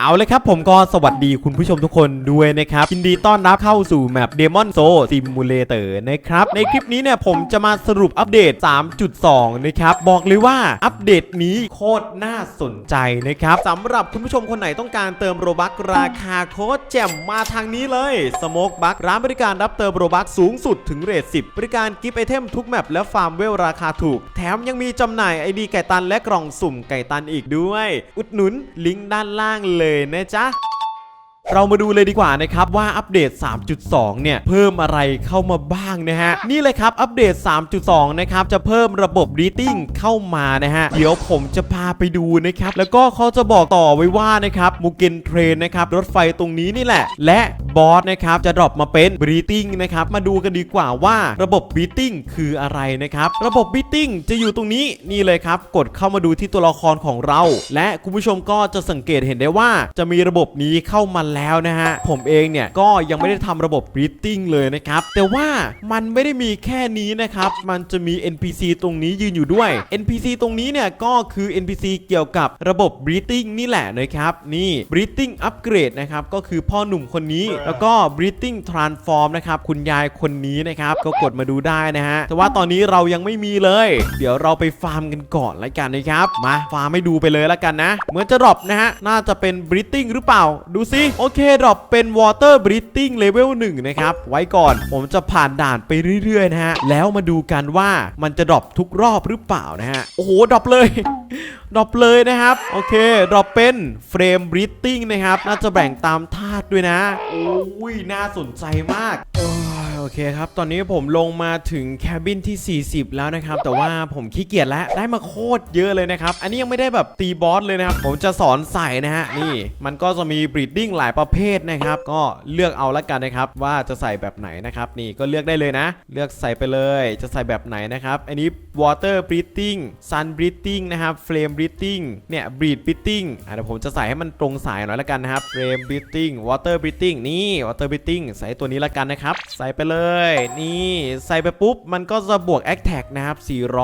เอาเลยครับผมก็สวัสดีคุณผู้ชมทุกคนด้วยนะครับยินดีต้อนรับเข้าสู่แมป Demon s o Simulator นะครับ ในคลิปนี้เนี่ยผมจะมาสรุปอัปเดต 3.2 นะครับ บอกเลยว่าอัปเดตนี้โคตรน่าสนใจนะครับสำหรับคุณผู้ชมคนไหนต้องการเติมโรบักราคาโคตรแจ่มมาทางนี้เลยสโมกบักร้านบริการรับเติมโรบักสูงสุดถึงเรท10 บริการกิฟต์ไอเทมทุกแมปและฟาร์มเวลราคาถูก แถมยังมีจำหน่ายไอดีไก่ตันและกล่องสุ่มไก่ตันอีกด้วย อุดหนุนลิงก์ด้านล่างเลยเลยนะจ๊ะ เรามาดูเลยดีกว่านะครับว่าอัปเดต 3.2 เนี่ย เพิ่มอะไรเข้ามาบ้างนะฮะ นี่เลยครับอัปเดต 3.2 นะครับ จะเพิ่มระบบ reading เข้ามานะฮะ เดี๋ยวผมจะพาไปดูนะครับ แล้วก็เขาจะบอกต่อไว้ว่านะครับมูเกนเทรนนะครับ รถไฟตรงนี้นี่แหละ และบอสนะครับ จะดรอปมาเป็น breathing นะครับ มาดูกันดีกว่าว่าระบบ breathing คืออะไรนะครับ ระบบ breathing จะอยู่ตรงนี้นี่เลยครับ กดเข้ามาดูที่ตัวละครของเรา และคุณผู้ชมก็จะสังเกตเห็นได้ว่าจะมีระบบนี้เข้ามาแล้วนะฮะ ผมเองเนี่ยก็ยังไม่ได้ทำระบบ breathing เลยนะครับ แต่ว่ามันไม่ได้มีแค่นี้นะครับ มันจะมี NPC ตรงนี้ยืนอยู่ด้วย NPC ตรงนี้เนี่ยก็คือ NPC เกี่ยวกับระบบ breathing นี่แหละนะครับ นี่ breathing upgrade นะครับ ก็คือพ่อหนุ่มคนนี้แล้วก็ breathing transform นะครับ คุณยายคนนี้นะครับ ก็กดมาดูได้นะฮะ แต่ว่าตอนนี้เรายังไม่มีเลย เดี๋ยวเราไปฟาร์มกันก่อนละกันนะครับ มาฟาร์มให้ดูไปเลยละกันนะ เหมือนจะดรอปนะฮะ น่าจะเป็น breathing หรือเปล่า ดูซิโเคดรอปเป็น water breathing level 1 นะครับ ไว้ก่อนผมจะผ่านด่านไปเรื่อย ๆ นะฮะ แล้วมาดูกันว่ามันจะดรอปทุกรอบหรือเปล่านะฮะ โอ้โหดรอปเลยดรอปเลยนะครับ โอเคดรอปเป็นเฟรมบริ t ติ้งนะครับ น่าจะแบ่งตามธาตุด้วยนะ โอ้ย น่าสนใจมาก โอเคครับ ตอนนี้ผมลงมาถึงแคบินที่ 40 แล้วนะครับ แต่ว่าผมขี้เกียจแล้ว ได้มาโคตรเยอะเลยนะครับ อันนี้ยังไม่ได้แบบตีบอสเลยนะครับ ผมจะสอนใส่นะฮะ นี่ มันก็จะมีบริดดิ้งหลายประเภทนะครับ ก็เลือกเอาละกันนะครับ ว่าจะใส่แบบไหนนะครับ นี่ก็เลือกได้เลยนะ เลือกใส่ไปเลย จะใส่แบบไหนนะครับ อันนี้ water breathing sun breathing นะครับ flame breathing เนี่ย breathe breathing อะเดี๋ยวผมจะใส่ให้มันตรงสายหน่อยละกันนะครับ flame breathing water breathing นี่ water breathing ใส่ตัวนี้ละกันนะครับ ใส่ไปเลยนี่ใส่ไปปุ๊บมันก็จะบวก attack นะครับ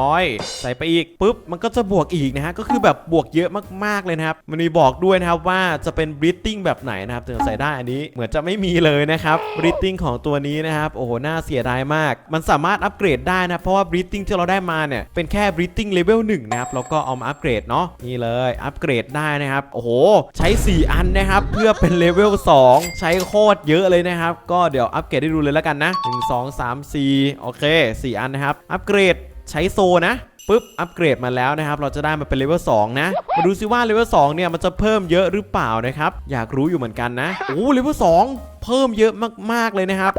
400 ใส่ไปอีกปุ๊บมันก็จะบวกอีกนะฮะก็คือแบบบวกเยอะมากๆเลยนะครับ มันมีบอกด้วยนะครับว่าจะเป็น breathing แบบไหนนะครับถึงใส่ได้อันนี้เหมือนจะไม่มีเลยนะครับ breathing ของตัวนี้นะครับโอ้โหน่าเสียดายมาก มันสามารถอัปเกรดได้นะเพราะว่า breathing ที่เราได้มาเนี่ยเป็นแค่ breathing level 1นะครับแล้วก็เอามาอัปเกรดเนาะนี่เลยอัปเกรดได้นะครับโอ้โห ใช้ 4 อันนะครับเพื่อเป็นเลเวล2ใช้โคตรเยอะเลยนะครับ ก็เดี๋ยวอัปเกรดให้ดูเลยแล้วกันนะ1 2 3 4 โอเค 4 อันนะครับ อัปเกรดใช้โซนะปุ๊บ อัปเกรดมาแล้วนะครับ เราจะได้มาเป็นเลเวล2นะ มาดูซิว่าเลเวล2เนี่ย มันจะเพิ่มเยอะหรือเปล่านะครับ อยากรู้อยู่เหมือนกันนะ โอ้เลเวล2เพิ่มเยอะมากๆเลยนะครับ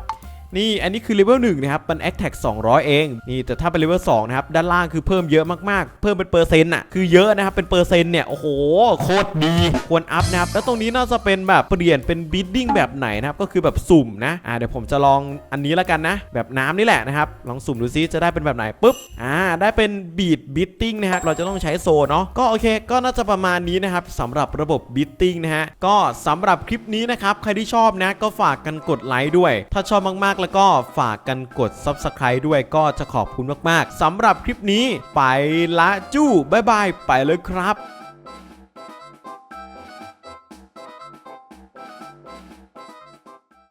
นี่อันนี้คือเลเวล1นะครับ มัน Attack 200 เอง นี่แต่ถ้าเป็นเลเวล2นะครับ ด้านล่างคือเพิ่มเยอะมากๆ เพิ่มเป็นเปอร์เซ็นต์อะ คือเยอะนะครับ เป็นเปอร์เซ็นต์เนี่ย โอ้โห โคตรดี ควรอัพนะครับ แล้วตรงนี้น่าจะเป็นแบบเปลี่ยนเป็นบิดดิ้งแบบไหนนะครับ ก็คือแบบสุ่มนะ อ่า เดี๋ยวผมจะลองอันนี้และกันนะ แบบน้ำนี่แหละนะครับ ลองสุ่มดูซิจะได้เป็นแบบไหนปุ๊บ อ่า ได้เป็นบีดบิดติ้งนะครับ เราจะต้องใช้โซเนาะ ก็โอเค ก็น่าจะประมาณนี้นะครับสำหรับระบบบิดติ้งนะฮะ ก็สำหรับคลิปนี้นะครับ ใครที่ชอบนะ ก็ฝากกันกดไลค์ด้วย ถ้าชอบมากๆแล้วก็ฝากกันกด Subscribe ด้วยก็จะขอบคุณมากๆสำหรับคลิปนี้ไปละจู้บ๊ายบายไปเลยครับ